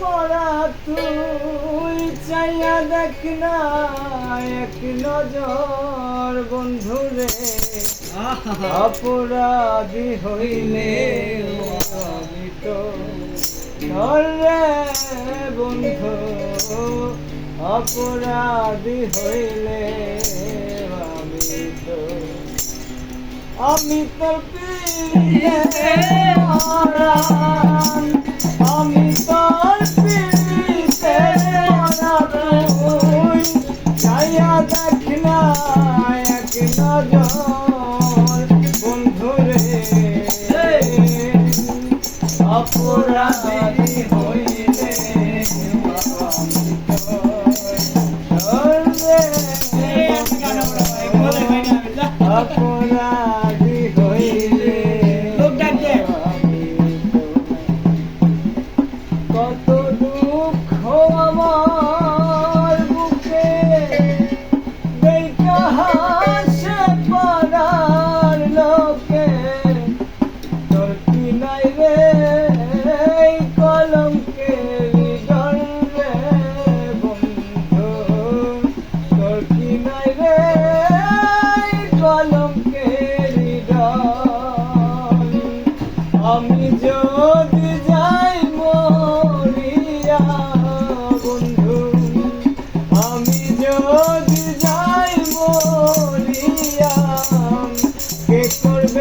মরা তুই চাইয়া দেখ না এক নজর বন্ধুরে। অপরাধী হইলে আমি তো ধরে বন্ধু, অপরাধী হইলে আমি তো আমি তো পিড়িতে দেখ না এক নজর বন্ধুরে অপরাধী হইলে অপরাধী